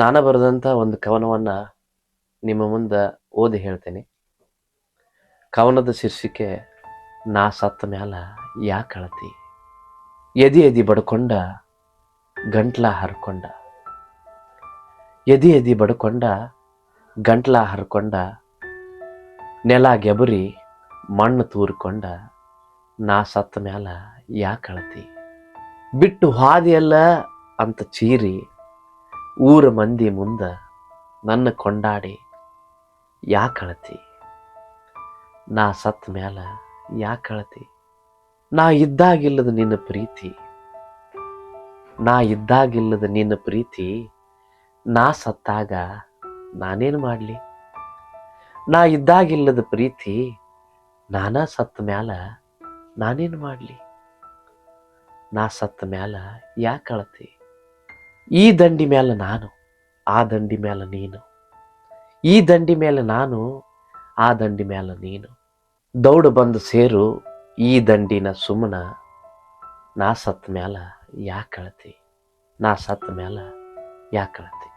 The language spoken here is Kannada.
ನಾನು ಬರೆದಂಥ ಒಂದು ಕವನವನ್ನ ನಿಮ್ಮ ಮುಂದೆ ಓದಿ ಹೇಳ್ತೇನೆ. ಕವನದ ಶೀರ್ಷಿಕೆ, ನಾ ಸತ್ತ ಮ್ಯಾಲ ಯಾಕೆ ಅಳತಿ ಎದಿ ಎದಿ ಬಡ್ಕೊಂಡ, ಗಂಟ್ಲ ಹರ್ಕೊಂಡ. ಎದಿ ಎದಿ ಬಡ್ಕೊಂಡ, ಗಂಟ್ಲ ಹರ್ಕೊಂಡ. ನೆಲ ಗೆಬರಿ, ಮಣ್ಣು ತೂರ್ಕೊಂಡ, ನಾ ಸತ್ತ ಮ್ಯಾಲ ಯಾಕೆ ಅಳತಿ ಬಿಟ್ಟು ಹಾದಿಯಲ್ಲ ಅಂತ ಚೀರಿ ಊರ ಮಂದಿ ಮುಂದ ನನ್ನ ಕೊಂಡಾಡಿ ಯಾಕಳತಿ ನಾ ಸತ್ ಮ್ಯಾಲ ಯಾಕಳತಿ ನಾ ಇದ್ದಾಗಿಲ್ಲದ ನಿನ್ನ ಪ್ರೀತಿ? ನಾ ಇದ್ದಾಗಿಲ್ಲದ ನಿನ್ನ ಪ್ರೀತಿ? ನಾ ಸತ್ತಾಗ ನಾನೇನು ಮಾಡಲಿ? ನಾ ಇದ್ದಾಗಿಲ್ಲದ ಪ್ರೀತಿ? ನಾನ ಸತ್ತ ಮ್ಯಾಲ ನಾನೇನು ಮಾಡಲಿ? ನಾ ಸತ್ತ ಮ್ಯಾಲ ಯಾಕಳತಿ ಈ ದಂಡಿ ಮೇಲೆ ನಾನು, ಆ ದಂಡಿ ಮೇಲೆ ನೀನು. ಈ ದಂಡಿ ಮೇಲೆ ನಾನು, ಆ ದಂಡಿ ಮೇಲೆ ನೀನು. ದೌಡ ಬಂದು ಸೇರು ಈ ದಂಡಿನ ಸುಮ್ಮನ ನಾ ಸತ್ತ ಮ್ಯಾಲ ಯಾಕಳತಿ ನಾ ಸತ್ತ ಮ್ಯಾಲ ಯಾಕಳತಿ